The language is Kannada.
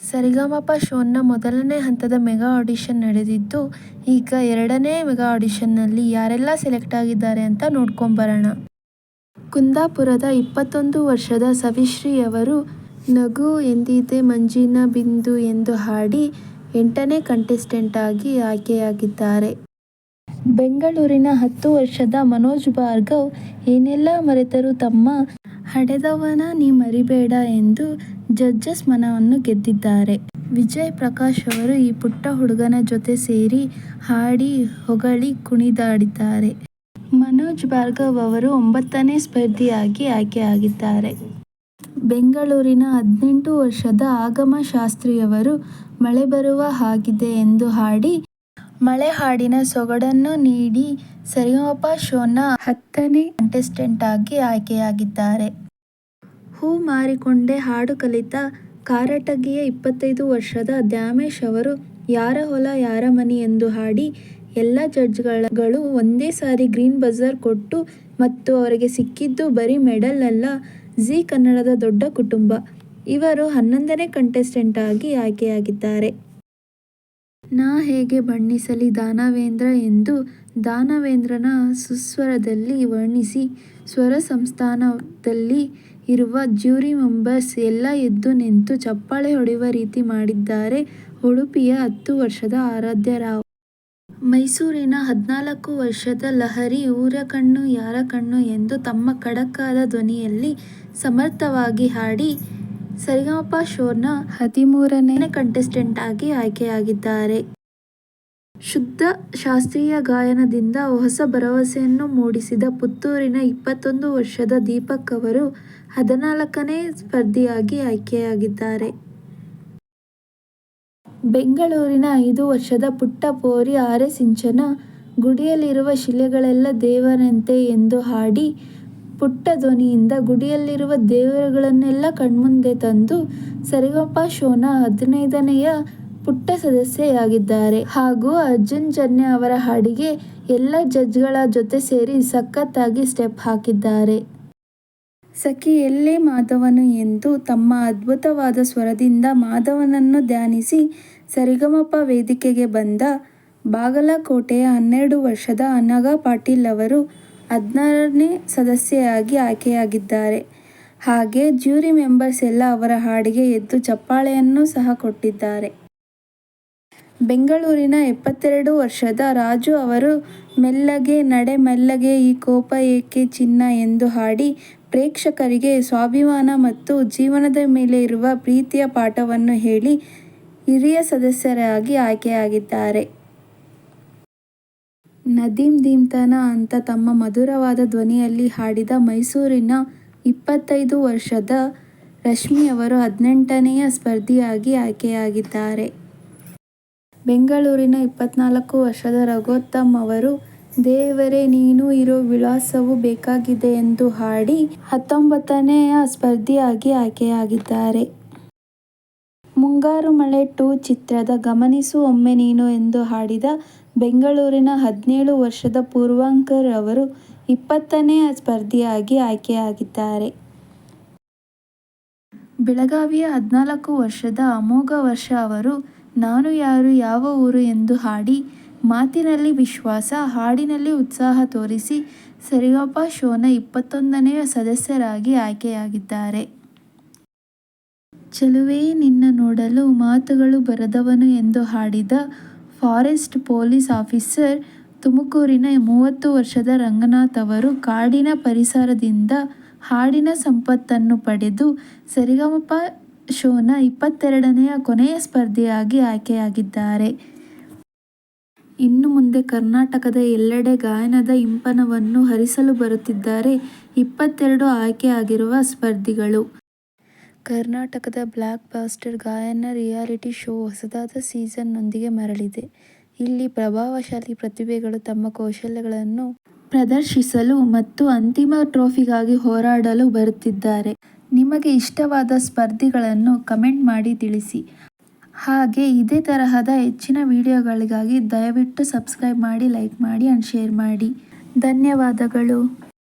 ಸರಿಗಮಪ ಶೋನ ಮೊದಲನೇ ಹಂತದ ಮೆಗಾ ಆಡಿಷನ್ ನಡೆದಿದ್ದು, ಈಗ ಎರಡನೇ ಮೆಗಾ ಆಡಿಷನ್ನಲ್ಲಿ ಯಾರೆಲ್ಲ ಸೆಲೆಕ್ಟ್ ಆಗಿದ್ದಾರೆ ಅಂತ ನೋಡ್ಕೊಂಬರೋಣ. ಕುಂದಾಪುರದ ಇಪ್ಪತ್ತೊಂದು ವರ್ಷದ ಸವಿಶ್ರೀಯವರು ನಗು ಎಂದಿದೆ ಮಂಜಿನ ಬಿಂದು ಎಂದು ಹಾಡಿ ಎಂಟನೇ ಕಂಟೆಸ್ಟೆಂಟ್ ಆಗಿ ಆಯ್ಕೆಯಾಗಿದ್ದಾರೆ. ಬೆಂಗಳೂರಿನ ಹತ್ತು ವರ್ಷದ ಮನೋಜ್ ಭಾರ್ಗವ್, ಏನೆಲ್ಲ ಮರೆತರೂ ತಮ್ಮ ಹಡೆದವನ ನೀ ಮರಿಬೇಡ ಎಂದು ಜಡ್ಜಸ್ ಮನವನ್ನು ಗೆದ್ದಿದ್ದಾರೆ. ವಿಜಯ್ ಪ್ರಕಾಶ್ ಅವರು ಈ ಪುಟ್ಟ ಹುಡುಗನ ಜೊತೆ ಸೇರಿ ಹಾಡಿ ಹೊಗಳಿ ಕುಣಿದಾಡಿದ್ದಾರೆ. ಮನೋಜ್ ಭಾರ್ಗವ್ ಅವರು ಒಂಬತ್ತನೇ ಸ್ಪರ್ಧಿಯಾಗಿ ಆಯ್ಕೆಯಾಗಿದ್ದಾರೆ. ಬೆಂಗಳೂರಿನ ಹದಿನೆಂಟು ವರ್ಷದ ಆಗಮ ಶಾಸ್ತ್ರಿಯವರು ಮಳೆ ಬರುವ ಹಾಗಿದೆ ಎಂದು ಹಾಡಿ, ಮಳೆ ಹಾಡಿನ ಸೊಗಡನ್ನು ನೀಡಿ ಸರಿಗಮಪ ಶೋನ ಹತ್ತನೇ ಕಂಟೆಸ್ಟೆಂಟ್ ಆಗಿ ಆಯ್ಕೆಯಾಗಿದ್ದಾರೆ. ಹೂ ಮಾರಿಕೊಂಡೇ ಹಾಡು ಕಲಿತ ಕಾರಟಗಿಯ ಇಪ್ಪತ್ತೈದು ವರ್ಷದ ದ್ಯಾಮೇಶ್ ಅವರು, ಯಾರ ಹೊಲ ಯಾರ ಮನಿ ಎಂದು ಹಾಡಿ, ಎಲ್ಲ ಜಡ್ಜ್ಗಳು ಒಂದೇ ಸಾರಿ ಗ್ರೀನ್ ಬಜರ್ ಕೊಟ್ಟು ಮತ್ತು ಅವರಿಗೆ ಸಿಕ್ಕಿದ್ದು ಬರೀ ಮೆಡಲ್ ಅಲ್ಲ, ಜೀ ಕನ್ನಡದ ದೊಡ್ಡ ಕುಟುಂಬ. ಇವರು ಹನ್ನೊಂದನೇ ಕಂಟೆಸ್ಟೆಂಟ್ ಆಗಿ ಆಯ್ಕೆಯಾಗಿದ್ದಾರೆ. ನಾ ಹೇಗೆ ಬಣ್ಣಿಸಲಿ ದಾನವೇಂದ್ರ ಎಂದು ದಾನವೇಂದ್ರನ ಸುಸ್ವರದಲ್ಲಿ ವರ್ಣಿಸಿ, ಸ್ವರ ಸಂಸ್ಥಾನದಲ್ಲಿ ಇರುವ ಜ್ಯೂರಿ ಮೆಂಬರ್ಸ್ ಎಲ್ಲ ಎದ್ದು ನಿಂತು ಚಪ್ಪಾಳೆ ಹೊಡೆಯುವ ರೀತಿ ಮಾಡಿದ್ದಾರೆ ಉಡುಪಿಯ ಹತ್ತು ವರ್ಷದ ಆರಾಧ್ಯ ರಾವ್. ಮೈಸೂರಿನ ಹದಿನಾಲ್ಕು ವರ್ಷದ ಲಹರಿ ಊರ ಕಣ್ಣು ಯಾರ ಕಣ್ಣು ಎಂದು ತಮ್ಮ ಖಡಕ್ಕಾದ ಧ್ವನಿಯಲ್ಲಿ ಸಮರ್ಥವಾಗಿ ಹಾಡಿ ಸರಿಗಮಪ ಶೋನ ಹದಿಮೂರನೇ ಕಂಟೆಸ್ಟೆಂಟ್ ಆಗಿ ಆಯ್ಕೆಯಾಗಿದ್ದಾರೆ. ಶುದ್ಧ ಶಾಸ್ತ್ರೀಯ ಗಾಯನದಿಂದ ಹೊಸ ಭರವಸೆಯನ್ನು ಮೂಡಿಸಿದ ಪುತ್ತೂರಿನ ಇಪ್ಪತ್ತೊಂದು ವರ್ಷದ ದೀಪಕ್ ಅವರು ಹದಿನಾಲ್ಕನೇ ಸ್ಪರ್ಧಿಯಾಗಿ ಆಯ್ಕೆಯಾಗಿದ್ದಾರೆ. ಬೆಂಗಳೂರಿನ ಐದು ವರ್ಷದ ಪುಟ್ಟ ಪೋರಿ ಆರೆ ಸಿಂಚನ ಗುಡಿಯಲ್ಲಿರುವ ಶಿಲೆಗಳೆಲ್ಲ ದೇವರಂತೆ ಎಂದು ಹಾಡಿ ಪುಟ್ಟ ಧ್ವನಿಯಿಂದ ಗುಡಿಯಲ್ಲಿರುವ ದೇವರುಗಳನ್ನೆಲ್ಲ ಕಣ್ಮುಂದೆ ತಂದು ಸರಿಗಮಪ ಶೋನ ಹದಿನೈದನೆಯ ಪುಟ್ಟ ಸದಸ್ಯೆಯಾಗಿದ್ದಾರೆ. ಹಾಗೂ ಅರ್ಜುನ್ ಜನ್ಯ ಅವರ ಹಾಡಿಗೆ ಎಲ್ಲ ಜಡ್ಜ್ಗಳ ಜೊತೆ ಸೇರಿ ಸಖತ್ತಾಗಿ ಸ್ಟೆಪ್ ಹಾಕಿದ್ದಾರೆ. ಸಖಿ ಎಲ್ಲೇ ಮಾಧವನು ಎಂದು ತಮ್ಮ ಅದ್ಭುತವಾದ ಸ್ವರದಿಂದ ಮಾಧವನನ್ನು ಧ್ಯಾನಿಸಿ ಸರಿಗಮಪ ವೇದಿಕೆಗೆ ಬಂದ ಬಾಗಲಕೋಟೆಯ ಹನ್ನೆರಡು ವರ್ಷದ ಅನಘಾ ಪಾಟೀಲ್ ಅವರು ಹದಿನಾರನೇ ಸದಸ್ಯೆಯಾಗಿ ಆಯ್ಕೆಯಾಗಿದ್ದಾರೆ. ಹಾಗೆ ಜ್ಯೂರಿ ಮೆಂಬರ್ಸ್ ಎಲ್ಲ ಅವರ ಹಾಡಿಗೆ ಎದ್ದು ಚಪ್ಪಾಳೆಯನ್ನು ಸಹ ಕೊಟ್ಟಿದ್ದಾರೆ. ಬೆಂಗಳೂರಿನ ಎಪ್ಪತ್ತೆರಡು ವರ್ಷದ ರಾಜು ಅವರು, ಮೆಲ್ಲಗೆ ನಡೆ, ಮೆಲ್ಲಗೆ ಈ ಕೋಪ ಏಕೆ ಚಿನ್ನ ಎಂದು ಹಾಡಿ ಪ್ರೇಕ್ಷಕರಿಗೆ ಸ್ವಾಭಿಮಾನ ಮತ್ತು ಜೀವನದ ಮೇಲೆ ಇರುವ ಪ್ರೀತಿಯ ಪಾಠವನ್ನು ಹೇಳಿ ಹಿರಿಯ ಸದಸ್ಯರಾಗಿ ಆಯ್ಕೆಯಾಗಿದ್ದಾರೆ. ನದೀಮ್ ದೀಮ್ತನ ಅಂತ ತಮ್ಮ ಮಧುರವಾದ ಧ್ವನಿಯಲ್ಲಿ ಹಾಡಿದ ಮೈಸೂರಿನ ಇಪ್ಪತ್ತೈದು ವರ್ಷದ ರಶ್ಮಿ ಅವರು ಹದಿನೆಂಟನೆಯ ಸ್ಪರ್ಧಿಯಾಗಿ ಆಯ್ಕೆಯಾಗಿದ್ದಾರೆ. ಬೆಂಗಳೂರಿನ ಇಪ್ಪತ್ನಾಲ್ಕು ವರ್ಷದ ರಘೋತ್ತಮ್ ಅವರು, ದೇವರೇ, ನೀನು ಇರೋ ವಿಳಾಸವು ಬೇಕಾಗಿದೆ ಎಂದು ಹಾಡಿ ಹತ್ತೊಂಬತ್ತನೆಯ ಸ್ಪರ್ಧಿಯಾಗಿ ಆಯ್ಕೆಯಾಗಿದ್ದಾರೆ. ಮುಂಗಾರು ಮಳೆ ಟು ಚಿತ್ರದ ಗಮನಿಸು ಒಮ್ಮೆ ನೀನು ಎಂದು ಹಾಡಿದ ಬೆಂಗಳೂರಿನ ಹದಿನೇಳು ವರ್ಷದ ಪೂರ್ವಾಂಕರ್ ಅವರು ಇಪ್ಪತ್ತನೆಯ ಸ್ಪರ್ಧಿಯಾಗಿ ಆಯ್ಕೆಯಾಗಿದ್ದಾರೆ. ಬೆಳಗಾವಿಯ ಹದಿನಾಲ್ಕು ವರ್ಷದ ಅಮೋಘ ವರ್ಷ ಅವರು ನಾನು ಯಾರು, ಯಾವ ಊರು ಎಂದು ಹಾಡಿ ಮಾತಿನಲ್ಲಿ ವಿಶ್ವಾಸ, ಹಾಡಿನಲ್ಲಿ ಉತ್ಸಾಹ ತೋರಿಸಿ ಸರಿಗಮಪ ಶೋನ ಇಪ್ಪತ್ತೊಂದನೆಯ ಸದಸ್ಯರಾಗಿ ಆಯ್ಕೆಯಾಗಿದ್ದಾರೆ. ಚಲುವೇ, ನಿನ್ನ ನೋಡಲು ಮಾತುಗಳು ಬರದವನು ಎಂದು ಹಾಡಿದ ಫಾರೆಸ್ಟ್ ಪೊಲೀಸ್ ಆಫೀಸರ್ ತುಮಕೂರಿನ ಮೂವತ್ತು ವರ್ಷದ ರಂಗನಾಥ್ ಅವರು ಕಾಡಿನ ಪರಿಸರದಿಂದ ಹಾಡಿನ ಸಂಪತ್ತನ್ನು ಪಡೆದು ಸರಿಗಮಪ ಶೋನ ಇಪ್ಪತ್ತೆರಡನೆಯ ಕೊನೆಯ ಸ್ಪರ್ಧಿಯಾಗಿ ಆಯ್ಕೆಯಾಗಿದ್ದಾರೆ. ಇನ್ನು ಮುಂದೆ ಕರ್ನಾಟಕದ ಎಲ್ಲೆಡೆ ಗಾಯನದ ಇಂಪನವನ್ನು ಹರಿಸಲು ಬರುತ್ತಿದ್ದಾರೆ ಇಪ್ಪತ್ತೆರಡು ಆಯ್ಕೆಯಾಗಿರುವ ಸ್ಪರ್ಧಿಗಳು. ಕರ್ನಾಟಕದ ಬ್ಲಾಕ್ ಬಾಸ್ಟರ್ ಗಾಯನ ರಿಯಾಲಿಟಿ ಶೋ ಹೊಸದಾದ ಸೀಸನ್ನೊಂದಿಗೆ ಮರಳಿದೆ. ಇಲ್ಲಿ ಪ್ರಭಾವಶಾಲಿ ಪ್ರತಿಭೆಗಳು ತಮ್ಮ ಕೌಶಲ್ಯಗಳನ್ನು ಪ್ರದರ್ಶಿಸಲು ಮತ್ತು ಅಂತಿಮ ಟ್ರೋಫಿಗಾಗಿ ಹೋರಾಡಲು ಬರುತ್ತಿದ್ದಾರೆ. ನಿಮಗೆ ಇಷ್ಟವಾದ ಸ್ಪರ್ಧಿಗಳನ್ನು ಕಮೆಂಟ್ ಮಾಡಿ ತಿಳಿಸಿ. ಹಾಗೆ ಇದೇ ತರಹದ ಹೆಚ್ಚಿನ ವಿಡಿಯೋಗಳಿಗಾಗಿ ದಯವಿಟ್ಟು ಸಬ್ಸ್ಕ್ರೈಬ್ ಮಾಡಿ, ಲೈಕ್ ಮಾಡಿ ಆ್ಯಂಡ್ ಶೇರ್ ಮಾಡಿ. ಧನ್ಯವಾದಗಳು.